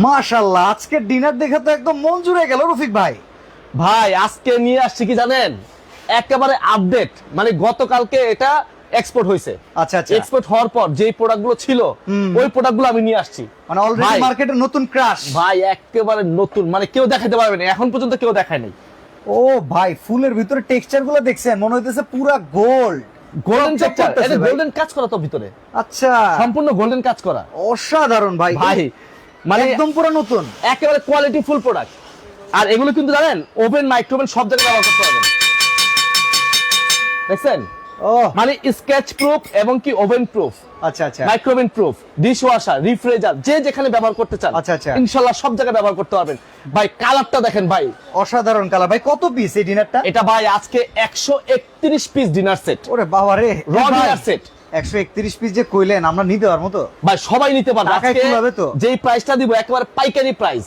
মাশাল্লাহ আজকের ডিনার দেখে তো একদম মন জুড়ে গেল রফিক ভাই। ভাই আজকে নিয়ে আসছি কি জানেন? একেবারে আপডেট মানে গতকালকে এটা এক্সপোর্ট হয়েছে আচ্ছা আচ্ছা। এক্সপোর্ট হওয়ার পর যে প্রোডাক্টগুলো ছিল ওই প্রোডাক্টগুলো আমি নিয়ে আসছি। মানে অলরেডি মার্কেটে নতুন ক্রাশ ভাই একেবারে নতুন মানে কেউ দেখাতে পারবে না। এখন পর্যন্ত কেউ দেখায় নাই। ও ভাই ফুলের ভিতরে টেক্সচারগুলো দেখছেন মনে হইতেছে পুরা গোল্ড গোল্ডেন টেক্সচার এটা গোল্ডেন কাজ করা তো ভিতরে। আচ্ছা। সম্পূর্ণ গোল্ডেন কাজ করা। অসাধারণ ভাই। ভাই মানে একদম পুরো নতুন। একেবারে কোয়ালিটি ফুল প্রোডাক্ট আর এগুলো কিন্তু জানেন ওভেন মাইক্রোওভেন সব জায়গায় ব্যবহার করতে পারবেন। দেখছেন? ও মানে স্কেচ প্রুফ এবং কি ওভেন প্রুফ আচ্ছা আচ্ছা। Micro oven proof dish washer refrigerator যে যেখানে ব্যবহার করতে চান। আচ্ছা, আচ্ছা। ইনশাল্লাহ সব জায়গায় ব্যবহার করতে পারবেন। ভাই কালারটা দেখেন ভাই। অসাধারণ কালার ভাই কত পিস এই ডিনারটা এটা ভাই আজকে একশো একত্রিশ পিস ডিনার সেট ওরে বাবা রে র ডিনার সেট একশো একত্রিশ পিস যে কইলেন আমরা নিতে পারব তো? ভাই সবাই নিতে পারবে। কুলাবে তো? যেই প্রাইসটা দিব একেবারে পাইকারি প্রাইস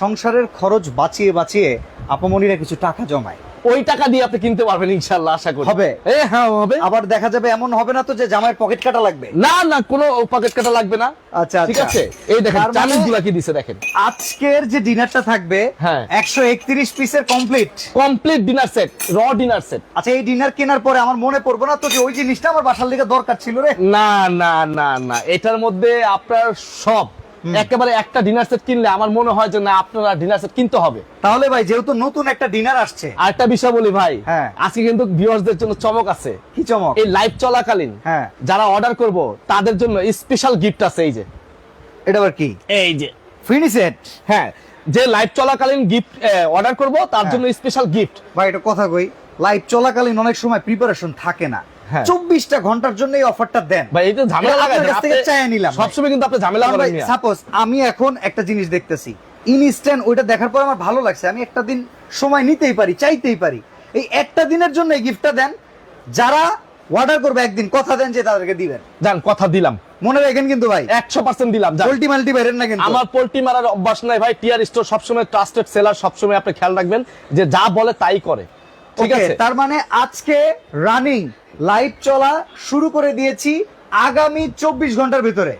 সংসারের খরচ বাঁচিয়ে বাঁচিয়ে আপামনিরা কিছু টাকা জমায়। ওই টাকা দিয়ে আপনি কিনতে পারবেন ইনশাল্লাহ আশা করি। হবে? এ হ্যাঁ হবে। আবার দেখা যাবে এমন হবে না তো যে জামাইয়ের পকেট কাটা লাগবে। না না কোনো পকেট কাটা লাগবে না। আচ্ছা, ঠিক আচ্ছা। আছে? এই দেখেন মানে- চালেরগুলা কি দিছে দেখেন। আজকের যে ডিনারটা থাকবে হ্যাঁ। একশো একত্রিশ পিসের কমপ্লিট কমপ্লিট ডিনার সেট র ডিনার সেট আচ্ছা এই ডিনার কেনার পরে আমার মনে পড়ব না তো যে ওই জিনিসটা আমার বাসার দিকে দরকার ছিল রে? না না না না এটার মধ্যে আপনার সব একেবারে একটা ডিনার সেট কিনলে আমার মনে হয় যে না আপনারা ডিনার সেট কিনতে হবে। তাহলে ভাই যেহেতু নতুন একটা ডিনার আসছে। আর একটা বিষয় বলি ভাই হ্যাঁ। আজকে কিন্তু ভিউয়ার্সদের জন্য চমক আছে। কি চমক? এই লাইভ চলাকালীন হ্যাঁ। যারা অর্ডার করব তাদের জন্য স্পেশাল গিফট আছে এই যে। এটা আবার কি? এই যে। ফিনি সেট হ্যাঁ যে লাইভ চলাকালীন গিফট অর্ডার করব তার হ্যাঁ। জন্য স্পেশাল গিফট ভাই এটা কথা কই লাইভ চলাকালীন অনেক সময় প্রিপারেশন থাকে না। চব্বিশটা ঘণ্টার জন্য এই অফারটা দেন। ভাই ঝামেলা এটা লাগায় কাছ থেকে চাইয়া নিলাম। সবসময় কিন্তু আপনি ঝামেলা সাপোজ আমি এখন একটা জিনিস দেখতেছি। ইনস্ট্যান্ট ওইটা দেখার পর আমার ভালো লাগছে। আমি একটা দিন সময় নিতেই পারি চাইতেই পারি। এই একটা দিনের জন্য এই গিফটটা দেন। যারা অর্ডার করবে একদিন কথা দেন যে তাদেরকে দিবেন। যান কথা দিলাম। মনে রাখেন কিন্তু ভাই একশো পার্সেন্ট দিলাম পোল্টি মাল্টি বাইরেন না কিন্তু। আমার পোল্ট্রি মারার অভ্যাস নাই ভাই। টিয়ার স্টোর সবসময় ট্রাস্টেড সেলার সবসময় আপনি খেয়াল রাখবেন যে যা বলে তাই করে। ঠিক আছে? তার মানে আজকে রানিং লাইভ চলা শুরু করে দিয়েছি আগামী চব্বিশ ঘণ্টার ভিতরে।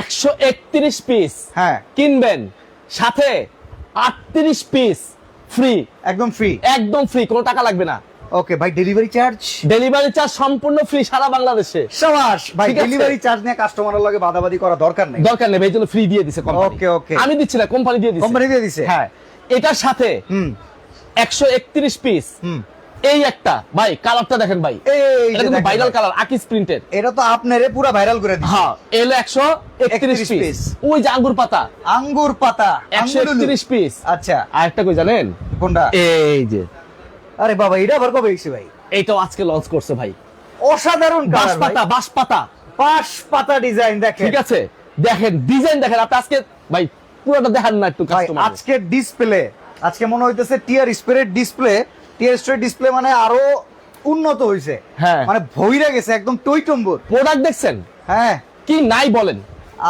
একশো একত্রিশ পিস হ্যাঁ। কিনবেন সাথে আটত্রিশ পিস ফ্রি একদম ফ্রি একদম ফ্রি কোনো টাকা লাগবে না। ওকে ভাই ডেলিভারি চার্জ ডেলিভারি চার্জ সম্পূর্ণ ফ্রি সারা বাংলাদেশে। সাবাস ভাই ডেলিভারি চার্জ নিয়ে কাস্টমারের লগে বাদাবাদি করা দরকার নেই। দরকার নেই এই জন্য ফ্রি দিয়ে দিছে কোম্পানি Okay, okay. আমি দিচ্ছি না কোম্পানি দিয়ে দিচ্ছে কোম্পানি দিয়ে দিছে? হ্যাঁ এটার সাথে হুম। একশো একত্রিশ পিস হুম। এই একটা। ভাই কালারটা দেখেন ভাই। এই ভাইরাল কালার আকিস প্রিন্টেড এটা তো আপনারে পুরো ভাইরাল করে দিচ্ছে হ্যাঁ এলো একশো একত্রিশ 31 পিস ওই যে আঙ্গুর পাতা। আঙ্গুর পাতা একশো আঙ্গুলুলু। একত্রিশ পিস আচ্ছা। আর একটা কই জানেন? কোনটা? এই যে। আরে বাবা এটা আবার কবে এসেছে ভাই? এইটাও আজকে লঞ্চ করছে ভাই। অসাধারণ বাঁশ পাতা বাঁশ পাতা। পাশ পাতা ডিজাইন দেখেন। ঠিক আছে। দেখেন ডিজাইন দেখেন। আপনি আজকে ভাই পুরোটা দেখান না একটু কাস্টমার আজকের ডিসপ্লে আজকে মনে হইতেছে টিয়ার স্প্রেড ডিসপ্লে ডিসপ্লে মানে আরও উন্নত হইছে। হ্যাঁ। মানে ভইরা গেছে একদম টইটম্বুর প্রোডাক্ট দেখছেন? হ্যাঁ। কি নাই বলেন।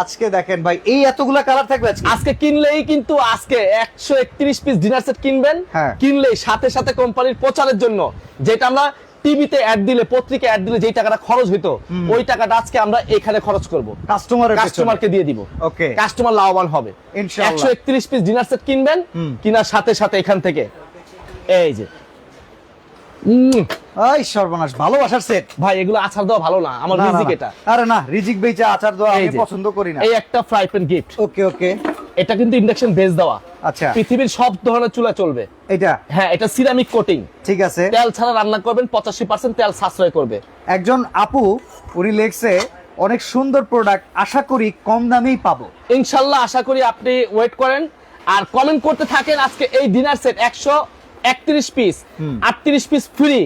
আজকে দেখেন ভাই এই এতগুলা কালার থাকবে আজকে? আজকে কিনলেই কিন্তু আজকে একশো একত্রিশ পিস ডিনার সেট কিনবেন। হ্যাঁ। কিনলেই সাথে সাথে কোম্পানির প্রচারের জন্য যেটা আমরা টিভিতে অ্যাড দিলে পত্রিকা অ্যাড দিলে যেই টাকাটা খরচ হইতো ওই টাকাটা আজকে আমরা এখানে খরচ করব। কাস্টমারের কাস্টমারকে দিয়ে দিব। ওকে কাস্টমার লাভবান হবে। ইনশাআল্লাহ। একশো একত্রিশ পিস ডিনার সেট কিনবেন। কিনার সাথে সাথে এখান থেকে। এই যে সর্বনাশ ভালোবাসার সেট ভাই এগুলো আচার দেওয়া ভালো না। আমার রিজিক এটা। আরে না রিজিক বেচা আচার দেওয়া আমি পছন্দ করি না। এই একটা fry pan gift okay okay. এটা কিন্তু ইন্ডাকশন বেস দেওয়া। আচ্ছা। পৃথিবীর সব ধরনের চুলা চলবে। এটা হ্যাঁ এটা সিরামিক কোটিং ঠিক আছে। তেল ছাড়া রান্না করবেন পঁচাশি পার্সেন্ট তেল সাশ্রয় করবে। একজন আপু উনি লেখছে অনেক সুন্দর প্রোডাক্ট আশা করি কম দামেই পাবো। ইনশাল্লাহ আশা করি আপনি ওয়েট করেন। আর কমেন্ট করতে থাকেন আজকে এই ডিনার সেট একশো একত্রিশ পিস আটত্রিশ পিস ফ্রি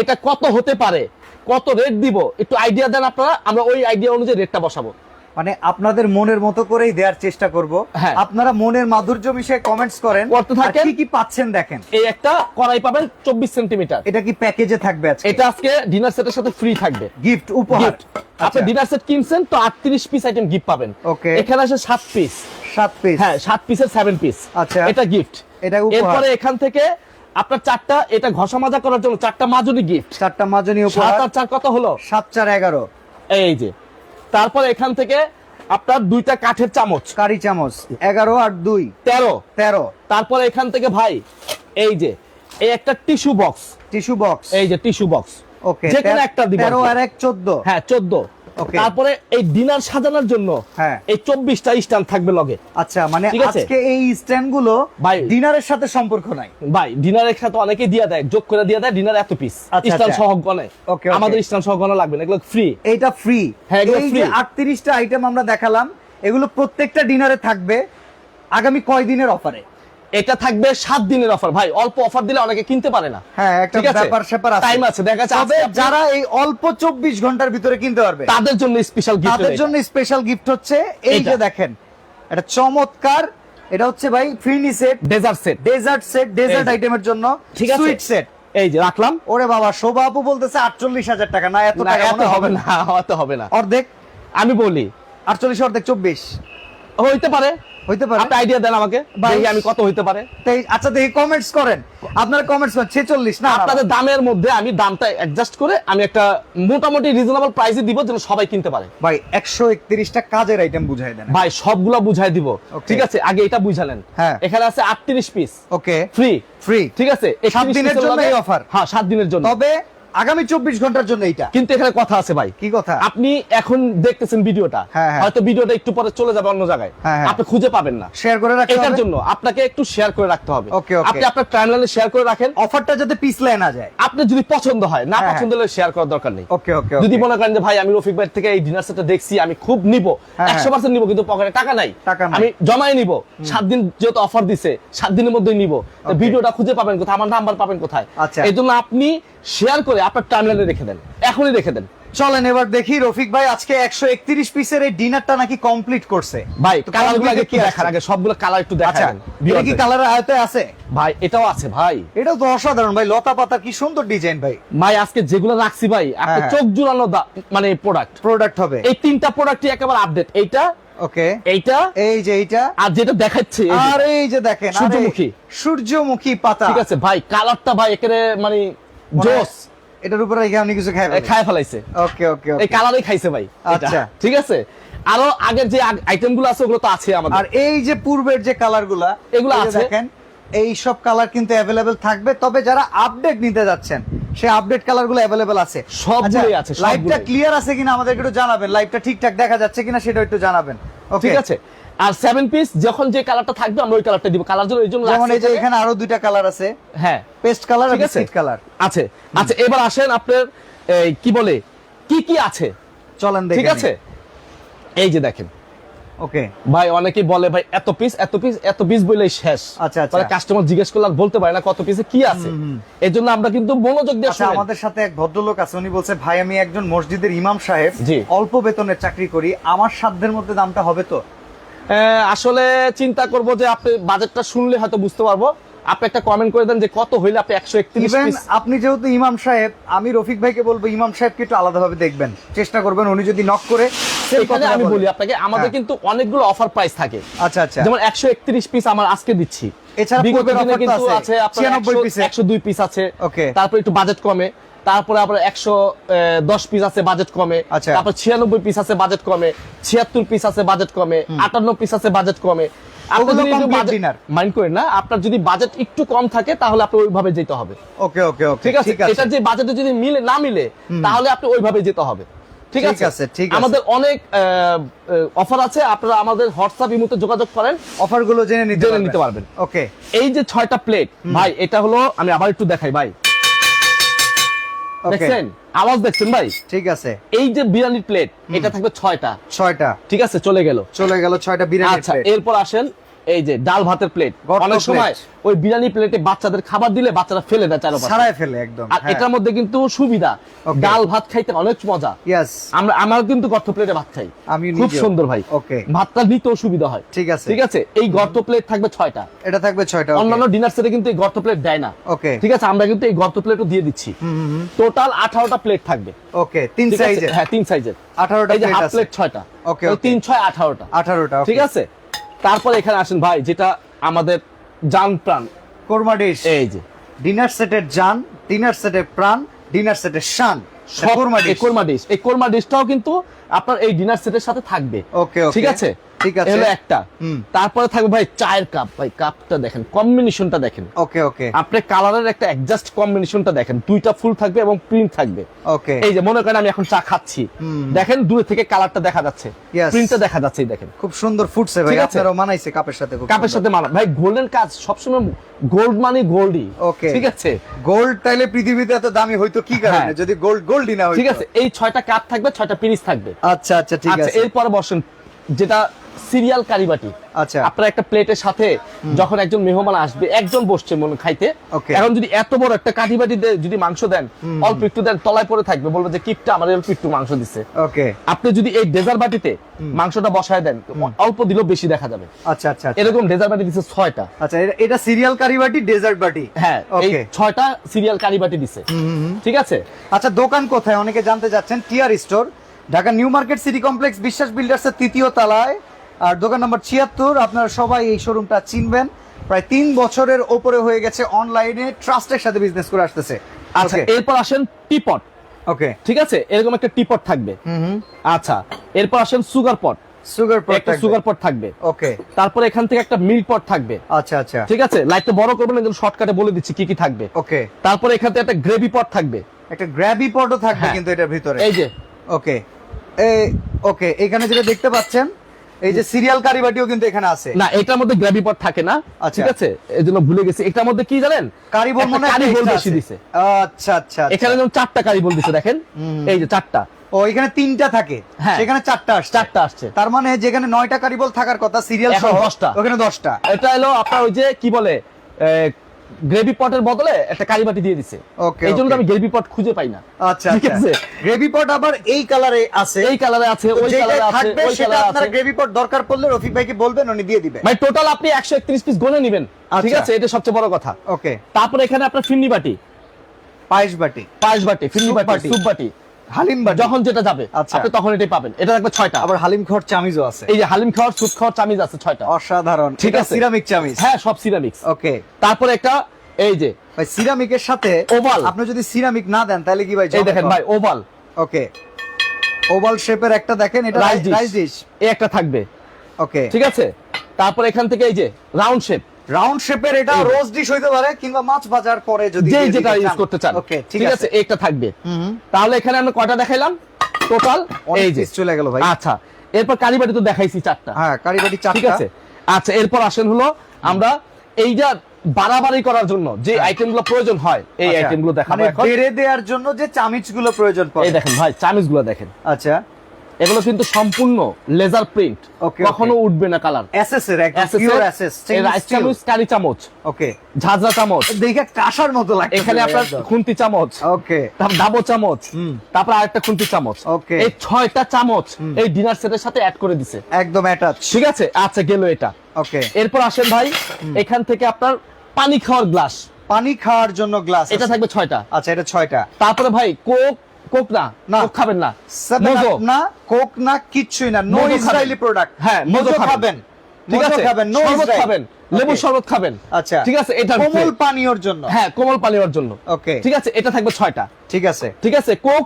এটা কত হতে পারে? কত রেট দিব? একটু আইডিয়া দেন আপনারা আমরা ওই আইডিয়া অনুযায়ী রেটটা বসাবো। মানে আপনাদের মনের মতো করেই দেওয়ার চেষ্টা করব। হ্যাঁ। আপনারা মনের মাধুর্য মিশিয়ে কমেন্টস করেন করতে থাকেন। কি কি পাচ্ছেন দেখেন। এই একটা কড়াই পাবেন চব্বিশ সেন্টিমিটার এটা কি প্যাকেজে থাকবে আজকে? এটা আজকে ডিনার সেটের সাথে ফ্রি থাকবে। গিফট উপহার। গিফট আপনি ডিনার সেট কিনছেন তো আটত্রিশ পিস আইটেম গিফট পাবেন। ওকে। এখানে আছে সাত পিস সাত পিস হ্যাঁ সাত পিসের সেভেন পিস আচ্ছা। এটা গিফট এটা উপহার। এরপরে এখান থেকে আপনার চারটা এটা ঘষা মাজা করার জন্য চারটা মাজুনি গিফট চারটা মাজনী সাত আর চার কত হলো? সাত চার এগারো। এই যে। তারপর এখান থেকে আপনার দুইটা কাঠের চামচ। কারি চামচ এগারো আর দুই। তেরো। তেরো। তারপর এখান থেকে ভাই এই যে এই একটা টিস্যু বক্স। Tissue box. এই যে টিস্যু বক্স। ওকে যে কোনো একটা দিবেন। তেরো আর এক চোদ্দ। হ্যাঁ চোদ্দ. তারপরে এই ডিনার সাজানোর জন্য হ্যাঁ। এই চব্বিশটা স্ট্যান্ড থাকবে লগে আচ্ছা মানে। আজকে এই স্ট্যান্ডগুলো ভাই। ডিনারের সাথে সম্পর্ক নাই ভাই ডিনারের সাথে অনেকে দিয়ে দেয় যোগ করে দিয়ে দেয় ডিনার এত পিস আচ্ছা, স্ট্যান্ড আচ্ছা। সহ গনে. আমাদের স্ট্যান্ড সহ গনে লাগবে না এগুলো ফ্রি এইটা ফ্রি হ্যাঁ, এগুলো free। আটত্রিশটা আইটেম আমরা দেখালাম এগুলো প্রত্যেকটা ডিনারে থাকবে আগামী কয় দিনের অফারে এটা থাকবে সাত দিনের অফার ভাই অল্প অফার দিলে অনেকে কিনতে পারে না। হ্যাঁ একটা ব্যাপার স্যাপার আছে। টাইম আছে দেখা যাচ্ছে যারা এই অল্প চব্বিশ ঘণ্টার ভিতরে কিনতে পারবে তাদের জন্য স্পেশাল গিফট তাদের জন্য স্পেশাল গিফট হচ্ছে এই যে দেখেন এটা চমৎকার এটা হচ্ছে ভাই firni set. Dessert set dessert set dessert. আইটেমের জন্য ঠিক আছে। সুইট সেট এই যে রাখলাম। ওরে বাবা শোভা আপু বলতেছে আটচল্লিশ হাজার টাকা। না এত টাকা এত হবে না। অত হবে না। অর্ধেক? আমি বলি আটচল্লিশ অর্ধেক চব্বিশ। হইতে পারে। হইতে পারে। আপনি আইডিয়া দেন আমাকে। দেখি আমি কত হইতে পারে। আচ্ছা দেখি কমেন্টস করেন। আপনারা কমেন্টস করেন ছেচল্লিশ না? না, না। আপনাদের দামের মধ্যে আমি দামটা অ্যাডজাস্ট করে আমি একটা মোটামুটি রিজনেবল প্রাইসে দিব যেন সবাই কিনতে পারে। ভাই একশো একত্রিশটা কাজের আইটেম বুঝাই দেন। ভাই সবগুলা বুঝাই দিব। ঠিক আছে আগে এটা বুঝালেন। হ্যাঁ। এখানে আছে আটত্রিশ পিস ওকে ফ্রি ফ্রি ঠিক আছে এই সাত 30 দিনের জন্য এই offer? হ্যাঁ সাত দিনের জন্য। তবে আগামী চব্বিশ ঘণ্টার জন্য এইটা। কিন্তু এখানে কথা আছে ভাই। কি কথা? আপনি এখন দেখতেছেন ভিডিওটা। হ্যাঁ, হ্যাঁ। হয়তো ভিডিওটা একটু পরে চলে যাবে অন্য জায়গায়। হ্যাঁ। আপনি খুঁজে পাবেন না। শেয়ার করে রাখতে এটার জন্য আপনাকে একটু শেয়ার করে রাখতে হবে। Okay. আপনি আপনার টাইমলাইনে শেয়ার করে রাখেন। অফারটা যাতে পিছলে না যায়। আপনার যদি পছন্দ হয় না পছন্দ হলে শেয়ার করার দরকার নেই। ওকে ওকে যদি মনে করেন যে ভাই আমি রফিক ভাই থেকে এই ডিনার সেটটা দেখছি আমি খুব নিব। হ্যাঁ, একশো পার্সেন্ট নিবো কিন্তু পকেটে টাকা নাই। আমি জমাই নিব। সাত দিন যেহেতু অফার দিছে সাত দিনের মধ্যেই নিব। তো. ভিডিওটা খুঁজে পাবেন কোথায়? আমার নাম্বার পাবেন কোথায়? আচ্ছা। এই জন্য আপনি শেয়ার করে আপনার টাইমলাইনে রেখে দেন। এখনই রেখে দেন। চলেন এবার দেখি রফিক ভাই আজকে একশো একত্রিশ পিসের এই ডিনারটা নাকি কমপ্লিট করছে। ভাই তো কালারগুলো আগে কি দেখার আগে সবগুলো কালার একটু আচ্ছা দেখাবেন এটা কি কালারের আয়তে আছে? ভাই এটাও আছে ভাই। এটাও তো অসাধারণ ভাই লতা পাতা কি সুন্দর ডিজাইন ভাই। ভাই আজকে যেগুলো রাখছি ভাই আপনি হ্যাঁ। চোখ জুড়ানো মানে প্রোডাক্ট প্রোডাক্ট হবে। এই তিনটা প্রোডাক্টই একেবারে আপডেট এইটা ওকে এইটা এই যে এইটা। আর যেটা দেখাচ্ছে আর এই যে দেখেন সূর্যমুখী। সূর্যমুখী পাতা। ঠিক আছে ভাই কালারটা ভাই একেবারে মানে জোস। এটার উপরে রেখে কিছু খায় ফেলাইছে। ওকে ওকে এই কালারই খাইছে ভাই আচ্ছা। ঠিক আছে? আরও আগের যে আছে ওগুলো তো আছে আমাদের। আর এই যে পূর্বের যে এগুলো আছে। দেখেন এই সব কালার কিন্তু অ্যাভেলেবেল থাকবে। তবে যারা আপডেট নিতে যাচ্ছেন সেই আপডেট কালারগুলো অ্যাভেলেবেল আছে। সবগুলোই আছে, লাইভটা। ক্লিয়ার আছে কিনা আমাদের একটু জানাবেন। লাইভটা ঠিকঠাক দেখা যাচ্ছে কিনা সেটা একটু জানাবেন। ঠিক আছে। আর সেভেন পিস যখন যে কালারটা থাকবে আমরা ওই কালারটা দিব। কালার জন্য এই জন্য যেমন এই যে এখানে। আরও দুইটা কালার আছে হ্যাঁ। পেস্ট কালার আর বিস্কিট কালার আছে। আচ্ছা এবার আসেন আপনার এই, কি বলে কি কি আছে? চলেন দেখে ঠিক আছে? এই যে দেখেন। ওকে। ভাই অনেকেই বলে ভাই এত পিস এত পিস এত পিস বলেই শেষ। আচ্ছা, আচ্ছা। মানে কাস্টমার জিজ্ঞেস করলে বলতে পারে না কত পিসে কি আছে। এর জন্য আমরা কিন্তু মনোযোগ দিয়ে আচ্ছা আমাদের সাথে এক ভদ্রলোক আছে উনি বলছে ভাই আমি একজন মসজিদের ইমাম সাহেব। অল্প বেতনের চাকরি করি আমার সাধ্যের মধ্যে দামটা হবে তো? আসলে চিন্তা করব যে আপনি বাজেটটা শুনলে হয়তো বুঝতে পারব। আপনি একটা কমেন্ট করে দেন যে কত হইলে আপনি একশো একত্রিশ আপনি যেহেতু ইমাম সাহেব আমি রফিক ভাইকে বলব ইমাম সাহেবকে একটু আলাদাভাবে দেখবেন। চেষ্টা করবেন উনি যদি নক করে আমি বলি আপনাকে আমাদের হ্যাঁ। কিন্তু অনেকগুলো অফার প্রাইস থাকে। আচ্ছা আচ্ছা। যেমন একশো একত্রিশ পিস আমার আজকে দিচ্ছি। এছাড়া বিগত দিনে কিন্তু আছে, আপনার 96 piece এর। একশো দুই পিস আছে। Okay. তারপর একটু বাজেট কমে। তারপরে আবার একশো দশ পিস আছে বাজেট কমে। আচ্ছা। তারপর ছিয়ানব্বই পিস আছে বাজেট কমে। ছিয়াত্তর পিস আছে বাজেট কমে। আটান্ন পিস আছে বাজেট কমে। মাইন্ড করেন না আপনার যদি বাজেট একটু কম থাকে তাহলে আপনি ওইভাবে যেতে হবে। ওকে ওকে ওকে। ঠিক আছে? এটা যে বাজেটে যদি মিলে না মিলে তাহলে আপনি ওইভাবে যেতে হবে। ঠিক আছে? ঠিক আছে। আমাদের অনেক অফার আছে। আপনারা আমাদের হোয়াটসঅ্যাপ ইমুতে যোগাযোগ করেন। অফারগুলো জেনে নিতে নিতে পারবেন। ওকে। এই যে ছয়টা প্লেট ভাই এটা হলো আমি আবার একটু দেখাই ভাই। দেখছেন? আওয়াজ দেখছেন ভাই? ঠিক আছে। এই যে বিরিয়ানির প্লেট এটা থাকবে ছয়টা। ছয়টা। ঠিক আছে চলে গেল। চলে গেল ছয়টা বিরিয়ানি আচ্ছা এরপর আসেন এই যে ডাল ভাতের প্লেট অনেক সময় ওই বিরিয়ানি প্লেটে বাচ্চাদের খাবার দিলে বাচ্চারা ফেলে দেয় ছাড়াই ফেলে একদম আর এটার মধ্যে কিন্তু সুবিধা ডাল ভাত খাইতে অনেক মজা। আমরা আমার কিন্তু গর্ত প্লেটে ভাত খাই। আমি খুব সুন্দর ভাই। Okay. ভাতটা নিতেও সুবিধা হয়। ঠিক আছে। ঠিক আছে? এই গর্ত প্লেট থাকবে ছয়টা। এটা থাকবে ছয়টা অন্যান্য ডিনার সেটে কিন্তু এই গর্ত প্লেট দেয় না। ওকে ঠিক আছে? আমরা কিন্তু এই গর্ত প্লেটও দিয়ে দিচ্ছি। টোটাল আঠারোটা প্লেট থাকবে। ওকে তিন সাইজের হ্যাঁ তিন সাইজের আঠারোটা এই যে হাফ প্লেট ছয়টা। Okay. তিন ছয় আঠারোটা। আঠারোটা ঠিক আছে? তারপর এখানে আসেন ভাই যেটা আমাদের জান প্রাণ। কোরমা ডিশ। এই যে। ডিনার সেটের জান ডিনার সেটের প্রাণ ডিনার সেটের শান। কোরমা ডিশ। কোরমা ডিশ। এই কোরমা ডিশটাও কিন্তু আপনার এই ডিনার সেটের সাথে থাকবে। ওকে। ঠিক আছে? ঠিক আছে? হলো একটা। তারপরে থাকবে ভাই চায়ের কাপ। ভাই কাপটা দেখেন কম্বিনেশনটা দেখেন। ওকে ওকে। আপনি কালারের একটা অ্যাডজাস্ট কম্বিনেশনটা দেখেন। দুইটা ফুল থাকবে এবং প্রিন্ট থাকবে। ওকে। এই যে মনে করেন আমি এখন চা খাচ্ছি। দেখেন দূরে থেকে কালারটা দেখা যাচ্ছে। প্রিন্টটা দেখা যাচ্ছে দেখেন। খুব সুন্দর ফুটছে ভাই আপনারাও মানাইছে কাপের সাথে কাপের সাথে মানা ভাই গোল্ডেন কাজ সবসময় গোল্ড মানে গোল্ডই ওকে। ঠিক আছে? গোল্ড তাইলে পৃথিবীতে এত দামি হইতো কি কারণে? হ্যাঁ। যদি গোল্ড গোল্ডই না হইতো ঠিক আছে? এই ছয়টা কাপ থাকবে ছয়টা পিনিস থাকবে। আচ্ছা আচ্ছা ঠিক আচ্ছা আছে। এরপরে বসেন। যেটা সিরিয়াল কারিবাটি। আচ্ছা। আপনার একটা প্লেটের সাথে যখন একজন মেহমান আসবে একজন বসছে মনে খাইতে এখন যদি এত বড় একটা কাঠিবাটি যদি মাংস দেন অল্প একটু দেন তলায় পড়ে থাকবে বলবে যে কিপটা আমার অল্প একটু মাংস দিচ্ছে ওকে। আপনি যদি এই ডেজার বাটিতে মাংসটা বসায় দেন অল্প দিলেও বেশি দেখা যাবে। আচ্ছা আচ্ছা আচ্ছা। এরকম ডেজার বাটি দিচ্ছে ছয়টা। আচ্ছা এটা- সিরিয়াল কারি বাটি ডেজার্ট বাটি? হ্যাঁ এই ছয়টা সিরিয়াল কারি বাটি দিচ্ছে ঠিক আছে? আচ্ছা দোকান কোথায়? অনেকে জানতে যাচ্ছেন TR store Dhaka new market city complex Biswas builders এর তৃতীয় তলায়। আর দোকান নম্বর ছিয়াত্তর আপনারা সবাই এই শোরুমটা চিনবেন। প্রায় তিন বছরের ওপরে হয়ে গেছে অনলাইনে ট্রাস্টের সাথে বিজনেস করে আসতেছে। আচ্ছা এরপর আসেন টিপট ওকে ঠিক আছে? এরকম একটা টিপট থাকবে। আচ্ছা এরপর আসেন সুগার পট সুগার একটা সুগার পট থাকবে। ওকে তারপরে এখান থেকে একটা মিল্ক পট থাকবে। আচ্ছা আচ্ছা। ঠিক আছে? লাইটটা বড় করবেন একদম শর্টকাটে বলে দিচ্ছি কি কি থাকবে। ওকে তারপরে এখান থেকে একটা গ্রেভি পট থাকবে। একটা পটও থাকবে হ্যাঁ। কিন্তু এটার ভিতরে। এই যে। ওকে এই ওকে এখানে যেটা দেখতে পাচ্ছেন এই যে সিরিয়াল কারি বাটিও কিন্তু এখানে আছে। না এটার মধ্যে গ্রেভি পট থাকে না আচ্ছা। ঠিক আছে? এই জন্য ভুলে গেছি। এটার মধ্যে কি জানেন? কারি বল একটা মনে হয় কারি বল বেশি দিছে। আচ্ছা আচ্ছা আচ্ছা। এখানে যেমন চারটা কারি বল দিছে দেখেন। এই যে চারটা। ও এখানে তিনটা থাকে। হ্যাঁ। সেখানে চারটা আসছে। চারটা আসছে। তার মানে যেখানে নয়টা কারিবল থাকার কথা সিরিয়াল সহ দশটা। ওখানে দশটা। এটা হলো আপনার ওই যে কি বলে গ্রেভি পটের বদলে একটা কারি বাটি দিয়ে দিছে। ওকে এই জন্য আমি গ্রেভি পট খুঁজে পাই না। আচ্ছা ঠিক আচ্ছা। আছে। গ্রেভি পট আবার এই কালারে আছে। এই কালারে আছে ওই কালারে আছে ওই সেটা কালারে আপনার গ্রেভি পট দরকার পড়লে রফিক ভাইকে বলবেন উনি দিয়ে দিবেন। মানে টোটাল আপনি একশো একত্রিশ পিস গনে নেবেন। ঠিক আচ্ছা। আছে? এটা সবচেয়ে বড় কথা। ওকে তারপরে এখানে আপনার ফিন্নি বাটি। পায়েশ বাটি। পায়েশ বাটি ফিন্নি বাটি সুপ বাটি। হালিম বাটি যখন যেটা যাবে আচ্ছা। আপনি তখন এটাই পাবেন। এটা থাকবে ছয়টা। আবার হালিম খড় চামিজও আছে। এই যে হালিম খাওয়ার স্যুপ খাওয়ার চামিজ আছে ছয়টা। অসাধারণ। ঠিক আছে। সিরামিক চামিজ। হ্যাঁ সব সিরামিক্স। ওকে। তারপরে একটা এই যে ভাই সিরামিকের সাথে ওভাল। আপনি যদি সিরামিক না দেন তাহলে কি ভাই এই দেখেন ভাই ওভাল। ওকে। ওভাল শেপের একটা দেখেন এটা রাইস ডিশ। এই একটা থাকবে। ওকে। ঠিক আছে? তারপর এখান থেকে এই যে রাউন্ড শেপ। রাউন্ড শেপের এটা রোজ ডিশ হইতে পারে কিংবা মাছ ভাজার পরে যদি যেটা ইউজ করতে চান। ওকে ঠিক আছে। একটা থাকবে। তাহলে এখানে কয়টা দেখাইলাম? টোটাল এই যে। চলে গেল ভাই। আচ্ছা এরপর কারিবাটি তো দেখাইছি চারটা। হ্যাঁ কারিবাটি চারটা। ঠিক আছে। আচ্ছা এরপর আসেন হলো আমরা এইটা বাড়াবাড়ি করার জন্য যে আইটেমগুলো প্রয়োজন হয় এই আচ্ছা, আইটেমগুলো দেখাবো মানে এখন। বেড়ে দেওয়ার জন্য যে চামিচগুলো প্রয়োজন পড়ে। এই দেখেন ভাই চামিজগুলো দেখেন। আচ্ছা। এগুলো কিন্তু সম্পূর্ণ লেজার প্রিন্ট কখনো উঠবে না কালার এসএস এর একদম পিওর এসএস রাইস চামচ কারি চামচ। ওকে ঝাঁঝরা চামচ। দেখে কাঁসার মতো লাগে এখানে আপনার খুন্তি চামচ। ওকে তারপর ডাবো চামচ। তারপর আরেকটা খুন্তি চামচ। Okay. এই ছয়টা চামচ এই ডিনার সেটের সাথে অ্যাড করে দিছে। একদম অ্যাটাচ ঠিক আছে? আচ্ছা গেল এটা। ওকে এরপর আসেন ভাই এখান থেকে আপনার পানি খাওয়ার গ্লাস পানি খাওয়ার জন্য গ্লাস এটা থাকবে ছয়টা। আচ্ছা এটা ছয়টা। তারপরে ভাই কোক কোক না। কোক খাবেন না। মোজো। না কোক না কিছুই না। নো ইসরায়েলি প্রোডাক্ট হ্যাঁ, মোজো খাবেন। ঠিক আছে? খাবেন নো খাবেন লেবু শরবত খাবেন। আচ্ছা। ঠিক আছে? এটা কোমল পানীয়র জন্য। হ্যাঁ কোমল পানীয়র জন্য। ওকে ঠিক আছে? এটা থাকবে ছয়টা। ঠিক আছে। ঠিক আছে? Coke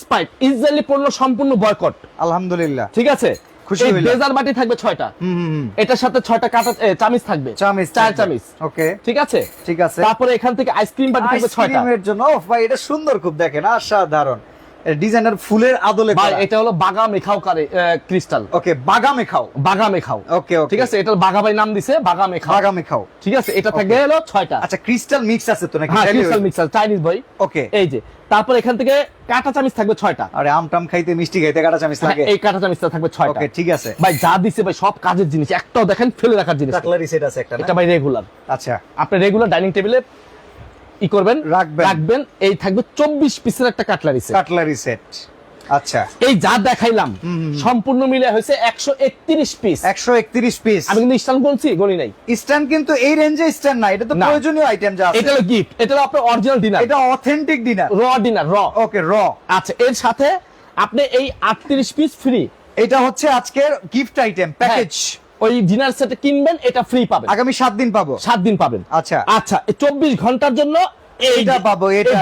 spite. ইসরায়েলি পণ্য সম্পূর্ণ বয়কট। আলহামদুলিল্লাহ। ঠিক আছে? খুশি হইলাম। ডেজার বাটি থাকবে ছয়টা। হুম হুম হুম। এটার সাথে ছয়টা কাটা এ, চামিচ থাকবে। চামিচ চার। চামিচ। ওকে। ঠিক আছে? ঠিক আছে। তারপরে এখান থেকে আইসক্রিম বাটি থাকবে ছয়টা। আইসক্রিমের জন্য ভাই এটা সুন্দর খুব দেখেন অসাধারণ ডিজাইনার ফুলের আদলে ভাই এটা হলো বাগা মেখাও কারে ক্রিস্টাল। ওকে বাগামে খাও বাগা মেখাও ওকে ঠিক আছে এটার বাগা ভাই নাম দিছে বাগা মেখাও বাগামে খাও ঠিক আছে এটা থাকবে হলো ছয়টা। আচ্ছা ক্রিস্টাল মিক্স আছে তো নাকি? হ্যাঁ ক্রিস্টাল মিক্সার চাইনিজ বই ওকে। এই যে তারপর এখান থেকে কাঁটা চামিচ থাকবে ছয়টা। আরে আম টাম খাইতে মিষ্টি খাইতে কাটা চামিচ হ্যাঁ, লাগে। এই কাঁটা চামিচটা থাকবে ছয়টা। ওকে ঠিক আছে। ভাই যা দিছে ভাই সব কাজের জিনিস একটাও দেখেন ফেলে রাখার জিনিস। কাটলারি সেট আছে একটা এটা ভাই রেগুলার আচ্ছা। আপনি রেগুলার ডাইনিং টেবিলে ই করবেন? রাখবেন। রাখবেন। এই থাকবে চব্বিশ পিসের একটা কাটলারি set। কাটলারি সেট আচ্ছা। এই যা দেখাইলাম সম্পূর্ণ মিলে হয়েছে একশো একত্রিশ পিস একশো একত্রিশ পিস আমি কিন্তু স্টান গুনছি গনি নাই। স্ট্যান্ড কিন্তু এই রেঞ্জে স্ট্যান্ড না এটা তো প্রয়োজনীয় আইটেম যা এটা হলো গিফট এটা হলো আপনার অরিজিনাল ডিনার এটা অথেন্টিক ডিনার র ডিনার র ওকে র আচ্ছা এর সাথে আপনি এই আটত্রিশ পিস ফ্রি এটা হচ্ছে আজকের গিফট আইটেম প্যাকেজ ওই ডিনার সেটে কিনবেন এটা ফ্রি পাবেন। আগামী সাত দিন পাবো? সাত দিন পাবেন। আচ্ছা। আচ্ছা চব্বিশ ঘণ্টার জন্য এইটা পাবো এটা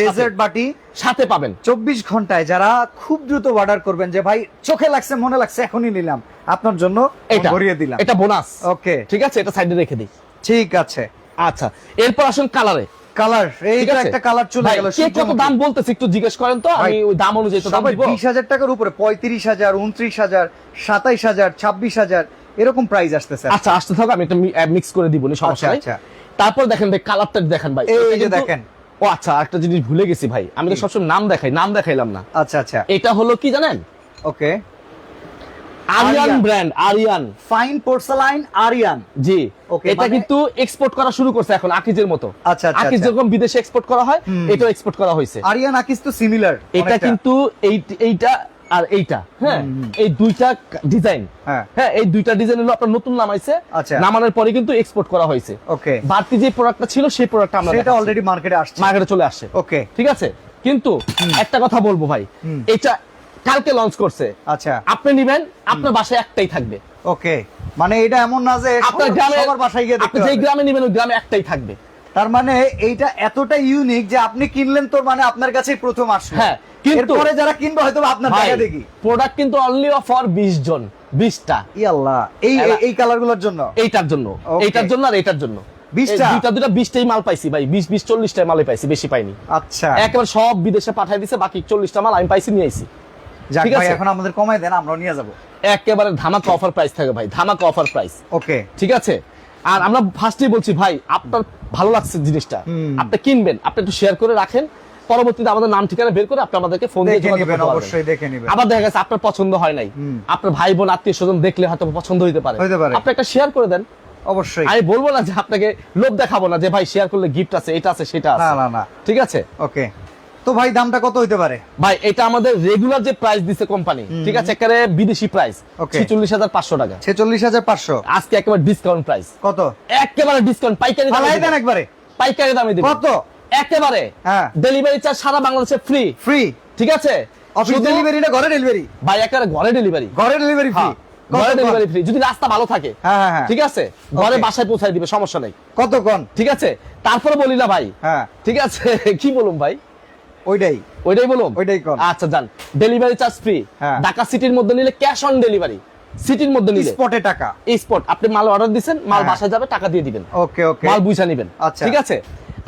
ডেজার্ট বাটি সাথে পাবেন। চব্বিশ ঘন্টায় যারা খুব দ্রুত অর্ডার করবেন যে ভাই চোখে লাগছে মনে লাগছে এখনই নিলাম। আপনার জন্য এটা ভরিয়ে দিলাম। এটা বোনাস ওকে ঠিক আছে? এটা সাইডে রেখে দিই। ঠিক আছে। আচ্ছা এরপর আসুন কালারে কালার এইটা একটা কালার চলে গেল কে কত দাম বলতেছে একটু জিজ্ঞেস করেন তো আমি ওই দাম অনুযায়ী তো দাম দিব। বিশ হাজার টাকার উপরে পঁয়ত্রিশ হাজার উনত্রিশ হাজার সাতাইশ হাজার ছাব্বিশ হাজার এরকম প্রাইস আসতেছে আচ্ছা আসতে থাকো আমি একটা মিক্স করে দিব নি সমস্যা আচ্ছা, নাই। আচ্ছা। তারপর দেখেন ভাই কালারটা দেখেন ভাই। এই যে দেখেন। ও আচ্ছা একটা জিনিস ভুলে গেছি ভাই। আমি তো সবসময় নাম দেখাই নাম দেখাইলাম না। আচ্ছা আচ্ছা। এটা হলো কি জানেন? Okay Ariyan. Brand Ariyan fine porcelain Ariyan ji. এটা মানে- কিন্তু এক্সপোর্ট করা শুরু করছে এখন আকিজের মতো। আচ্ছা, আচ্ছা, আকিজ আচ্ছা। যেরকম বিদেশে এক্সপোর্ট করা হয়। এটাও এক্সপোর্ট করা হয়েছে। আরিয়ান আকিস তো সিমিলার এটা কিন্তু এই এইটা আর এইটা হ্যাঁ? এই দুইটা ডিজাইন হ্যাঁ। হ্যাঁ এই দুইটা ডিজাইন হলো আপনার নতুন নামাইছে আচ্ছা। নামানোর পরে কিন্তু এক্সপোর্ট করা হয়েছে। ওকে বাড়তি যে প্রোডাক্টটা ছিল সেই প্রোডাক্টটা আমরা সেটা অলরেডি মার্কেটে আসছে। মার্কেটে চলে আসছে। ওকে ঠিক আছে? কিন্তু একটা কথা বলব ভাই। এটা কালকে লঞ্চ করছে। আচ্ছা। আপনি নিবেন আপনার বাসায় একটাই থাকবে। ওকে। মানে এটা এমন না যে আপনার গ্রামে সবার বাসায় গিয়ে দেখতে হবে। গ্রামে নিবেন ওই গ্রামে একটাই থাকবে। তার মানে এইটা এতটা ইউনিক যে আপনি কিনলেন তো মানে আপনার কাছেই প্রথম আসলো। হ্যাঁ, কিন্তু- এরপরে যারা কিনবে হয়তো আপনার ভাই দেখা দেখি। প্রোডাক্ট কিন্তু অনলি ফর 20 জন 20টা ই আল্লাহ এই এই কালারগুলোর জন্য? এইটার জন্য। এইটার জন্য আর এইটার জন্য। 20টা? এই দুইটা দুইটা 20টাই মাল পাইছি ভাই। 20 20 40টাই মালই পাইছি বেশি পাইনি। আচ্ছা। একেবারে সব বিদেশে পাঠাই দিছে বাকি 40টা মাল আমি পাইছি নিয়ে আইছি। যাক ঠিক আছে। এখন আমাদের কমাই দেন আমরাও নিয়ে যাব। একেবারে ধামাকা অফার প্রাইস থাকে ভাই ধামাকা অফার প্রাইস ওকে। ঠিক আছে? আর আমরা ফার্স্টেই বলছি ভাই আপনার ভালো লাগছে জিনিসটা। আপনি কিনবেন আপনি একটু শেয়ার করে রাখেন। পরবর্তীতে আমাদের নাম ঠিকানা বের করে আপনি আমাদেরকে ফোন দিয়ে যোগাযোগ করতে পারবেন। অবশ্যই দেখে নেবেন। আবার দেখা গেছে আপনার পছন্দ হয় নাই। আপনার ভাই বোন আত্মীয় স্বজন দেখলে হয়তো পছন্দ হইতে পারে। আপনি একটা শেয়ার করে দেন। অবশ্যই। আমি বলব না যে আপনাকে লোভ দেখাবো না যে ভাই শেয়ার করলে গিফট আছে এটা আছে সেটা না আছে না না। ঠিক আছে? ওকে। তো ভাই দামটা কত হইতে পারে? ভাই এটা আমাদের রেগুলার যে প্রাইস দিছে কোম্পানি ঠিক আছে? একেবারে বিদেশি প্রাইস. ছিচল্লিশ হাজার পাঁচশো টাকা। ছেচল্লিশ হাজার পাঁচশো। আজকে একেবারে ডিসকাউন্ট প্রাইস কত? একেবারে ডিসকাউন্ট পাইকারি। দেন একবারে। পাইকারি দামে দিবেন কত? একেবারে। হ্যাঁ। ডেলিভারি চার্জ সারা বাংলাদেশে ফ্রি ফ্রি ঠিক আছে? অফিস ডেলিভারি না ঘরে ডেলিভারি ভাই একেবারে ঘরে ডেলিভারি ঘরে ডেলিভারি ফ্রি ঘরে ডেলিভারি ফ্রি যদি রাস্তা ভালো থাকে। হ্যাঁ, হ্যাঁ, হ্যাঁ। ঠিক আছে? ঘরে বাসায় পৌঁছায় দিবে সমস্যা নেই। কত কোন? ঠিক আছে? তারপরে বলি না ভাই। হ্যাঁ। ঠিক আছে? কি বলুম ভাই? ওইটাই। ওইটাই বলুম ওইটাই কোন। আচ্ছা যান ডেলিভারি চার্জ ফ্রি হ্যাঁ। ঢাকা সিটির মধ্যে নিলে ক্যাশ অন ডেলিভারি সিটির মধ্যে নিলে। স্পটে টাকা। স্পট আপনি মাল অর্ডার দিবেন মাল হ্যাঁ। বাসায় যাবে টাকা দিয়ে দিবেন। ওকে ওকে। মাল বুঝা নিবেন। আচ্ছা। ঠিক আছে?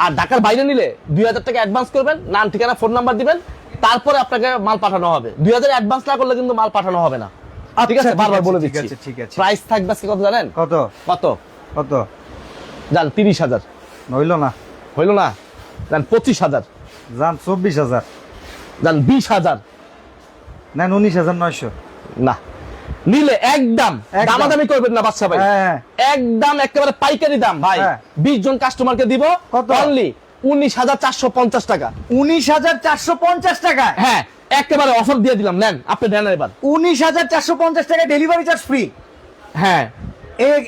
আর ঢাকার বাইরে নিলে দুই হাজার টাকা অ্যাডভান্স করবেন নাম ঠিকানা ফোন নাম্বার দিবেন তারপরে আপনাকে মাল পাঠানো হবে। দুই হাজার অ্যাডভান্স না করলে কিন্তু মাল পাঠানো হবে না। ঠিক আচ্ছা, আছে বারবার বলে ঠিক দিচ্ছি। আছে, ঠিক আছে। প্রাইস থাকবে আজকে কত জানেন? কত? কত? কত? জান তিরিশ হাজার। হইল না। হইল না? জান পঁচিশ হাজার। যান চব্বিশ হাজার। জান বিশ হাজার। নেন উনিশ হাজার নয়শো। না নিলে একদম। দামাদামি করবেন না বাচ্চা ভাই। হ্যাঁ একদম একেবারে পাইকারি দাম ভাই। হ্যাঁ। বিশ জন কাস্টমারকে দিব কত? অনলি উনিশ হাজার চারশো পঞ্চাশ টাকা। উনিশ হাজার চারশো পঞ্চাশ টাকা? হ্যাঁ একেবারে অফার দিয়ে দিলাম নেন আপনি নেন এবার। উনিশ হাজার চারশো পঞ্চাশ টাকা ডেলিভারি চার্জ ফ্রি হ্যাঁ।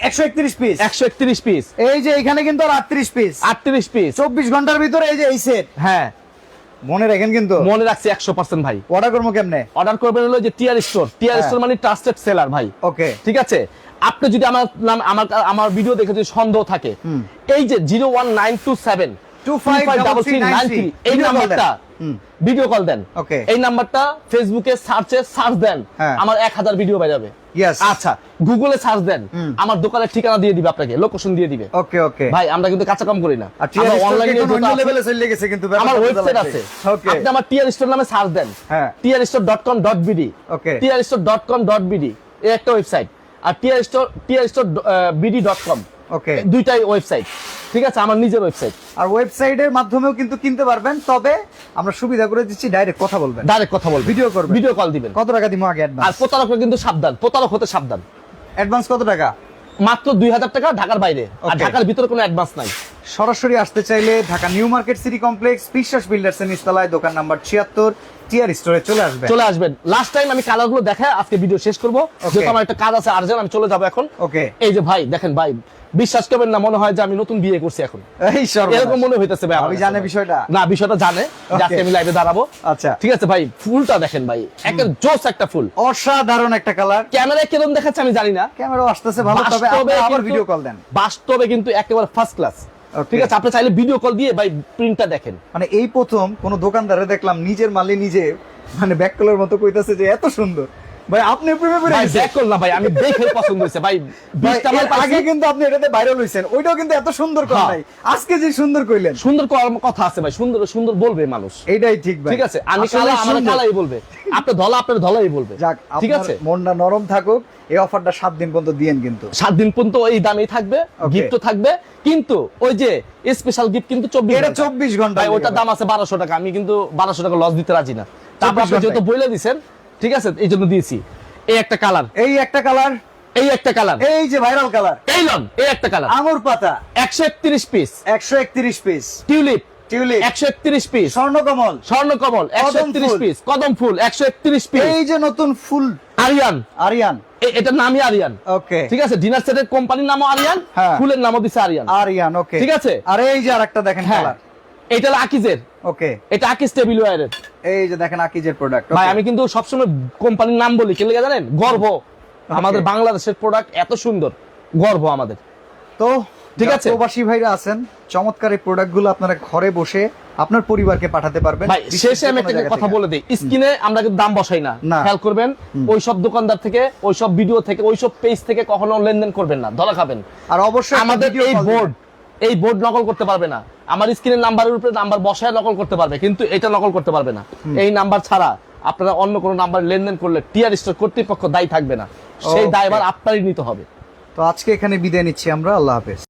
একশো একত্রিশ পিস একশো একত্রিশ পিস এই যে এখানে কিন্তু আটত্রিশ পিস আটত্রিশ পিস চব্বিশ ঘণ্টার ভিতরে এই যে এই সেট হ্যাঁ। মনে রাখেন কিন্তু। মনে রাখছি একশো পার্সেন্ট ভাই। অর্ডার করব কেমনে? অর্ডার করবেন হলো যে টিয়ার স্টোর টিয়ার। স্টোর মানে ট্রাস্টেড সেলার ভাই। ওকে ঠিক আছে? আপনি যদি আমার নাম আমার আমার ভিডিও দেখে যদি সন্দেহ থাকে এই যে zero one nine two seven 253393 এই video call নাম্বারটা দেন। হুম। ভিডিও কল দেন। Okay. এই নাম্বারটা ফেসবুকে সার্চে সার্চ দেন। হ্যাঁ। আমার এক হাজার ভিডিও Yes. আচ্ছা গুগলে সার্চ দেন। আমার দোকানের ঠিকানা দিয়ে দিবে আপনাকে লোকেশন দিয়ে দিবে। ওকে ওকে ভাই আমরা কিন্তু কাঁচা কাম করি না। আমরা অনলাইনে লেভেলে চলে গেছে কিন্তু আমার ওয়েবসাইট আছে। ওকে আপনি আমার টিয়ার স্টোর নামে সার্চ দেন। হ্যাঁ। TR store dot com dot BD Okay. TR store dot com dot BD এই একটা ওয়েবসাইট আর TR store TR store BD dot com okay দুইটাই ওয়েবসাইট ঠিক আছে আমার নিজের ওয়েবসাইট আর ওয়েবসাইটের মাধ্যমেও কিন্তু কিনতে পারবেন তবে আমরা সুবিধা করে দিচ্ছি ডাইরেক্ট কথা বলবেন। ডাইরেক্ট কথা বলবেন। Video করবেন। ভিডিও কল দিবেন। কত টাকা দিব আগে অ্যাডভান্স আর প্রতারকরা কিন্তু সাবধান প্রতারক হতে সাবধান। অ্যাডভান্স কত টাকা? মাত্র দুই হাজার টাকা ঢাকার বাইরে। আর ঢাকার ভিতরে কোনো অ্যাডভান্স নাই। সরাসরি আসতে চাইলে Dhaka new market city complex Biswas builders এর নিচতলায় দোকান নাম্বার ছিয়াত্তর টিয়ার স্টোরে চলে আসবেন। চলে আসবেন। লাস্ট টাইম আমি কালারগুলো দেখায় আজকে ভিডিও শেষ করব। যেহেতু আমার একটা কাজ আছে আর্জেন্ট আমি চলে যাব এখন। ওকে এই যে ভাই দেখেন ভাই বিশ্বাস করবেন না মনে হয় যে আমি নতুন বিয়ে করছি এখন। এরকম মনে হইতেছে ভাই আমি জানে বিষয়টা। না বিষয়টা জানে। আজকে আমি লাইভে দাঁড়াবো। আচ্ছা। ঠিক আছে ভাই ফুলটা দেখেন ভাই। একটা জোস একটা ফুল। অসাধারণ একটা কালার। ক্যামেরায় কীরকম দেখাচ্ছে আমি জানি না। ক্যামেরা আসতেছে ভালো তবে আপনি আবার ভিডিও কল দেন। বাস্তবে কিন্তু একেবারে ফার্স্ট ক্লাস ঠিক আছে আপনি চাইলে ভিডিও কল দিয়ে ভাই প্রিন্টটা দেখেন। মানে এই প্রথম কোন দোকানদারে দেখলাম নিজের মালে নিজে মানে ব্যাক কলার মতো কইতাছে যে এত সুন্দর। ভাই আপনি প্রেমে পড়ে ভাই। দেখ করলাম ভাই আমি দেখে পছন্দ ভাই আগে কিন্তু আপনি এটাতে ভাইরাল হইছেন। ওইটাও কিন্তু এত সুন্দর কর হ্যাঁ। নাই। আজকে যে সুন্দর কইলেন। সুন্দর কথা আছে ভাই সুন্দর সুন্দর বলবে মানুষ। এইটাই ঠিক ভাই। ঠিক আছে? আমি কালা আমার। কালাই বলবে। আপনি ধলা আপনার ধলাই বলবে। যাক ঠিক আছে? মনটা নরম থাকুক এই অফারটা সাত দিন পর্যন্ত দিয়েন কিন্তু। দিন পর্যন্ত এই দামেই থাকবে. গিফটও থাকবে। কিন্তু ওই যে স্পেশাল গিফট কিন্তু চব্বিশ এটা চব্বিশ ঘণ্টা ভাই ওটার দাম আছে বারোশো টাকা। আমি কিন্তু বারোশো টাকা লস দিতে রাজি না। তারপর আপনি যেহেতু বইলে দিছেন ঠিক আছে? এই জন্য দিয়েছি। এই একটা কালার। এই একটা কালার। এই একটা কালার। এই যে ভাইরাল কালার। এই লন এই একটা কালার। আঙুর পাতা। একশো একত্রিশ পিস একশো একত্রিশ পিস টিউলিপ। টিউলিপ। একশো একত্রিশ পিস স্বর্ণকমল। স্বর্ণকমল একশো কদম ফুল। পিস কদম ফুল একশো একত্রিশ পিস এই যে নতুন ফুল। আরিয়ান। আরিয়ান। এটার নামই আরিয়ান। ওকে। ঠিক আছে? ডিনার সেটের কোম্পানির নামও আরিয়ান। হ্যাঁ। ফুলের নামও দিছে আরিয়ান। আরিয়ান ওকে। ঠিক আছে। আর এই যে আরেকটা দেখেন হ্যাঁ। কালার। এটা হলো আকিজের ওকে এটা আকিজ টেবিল ওয়ারের এই যে দেখেন আকিজের প্রোডাক্ট ভাই আমি কিন্তু সবসময় কোম্পানির নাম বলি কে জানেন? গর্ব। আমাদের বাংলাদেশের প্রোডাক্ট এত সুন্দর। গর্ব আমাদের। তো ঠিক আছে। প্রবাসী ভাইরা আছেন চমৎকার এই প্রোডাক্টগুলো আপনারা ঘরে বসে আপনার পরিবারকে পাঠাতে পারবেন। ভাই শেষে আমি একটা কথা বলে দিই। স্ক্রিনে আমরা কিন্তু দাম বসাই না। খেয়াল করবেন ওই সব দোকানদার থেকে ওই সব ভিডিও থেকে ওই সব পেজ থেকে কখনো লেনদেন করবেন না। ধরা খাবেন। আর অবশ্যই আমাদের এই বোর্ড। এই বোর্ড নকল করতে পারবে না। আমার স্ক্রিনের নাম্বারের উপরে নাম্বার বসায় নকল করতে পারবে কিন্তু এটা নকল করতে পারবে না। এই নাম্বার ছাড়া আপনারা অন্য কোনো নাম্বার লেনদেন করলে টিআর স্টোর কর্তৃপক্ষ দায়ী থাকবে না। সেই দায় দায়ভার আপনারই নিতে হবে। তো আজকে এখানে বিদায় নিচ্ছি আমরা আল্লাহ হাফেজ।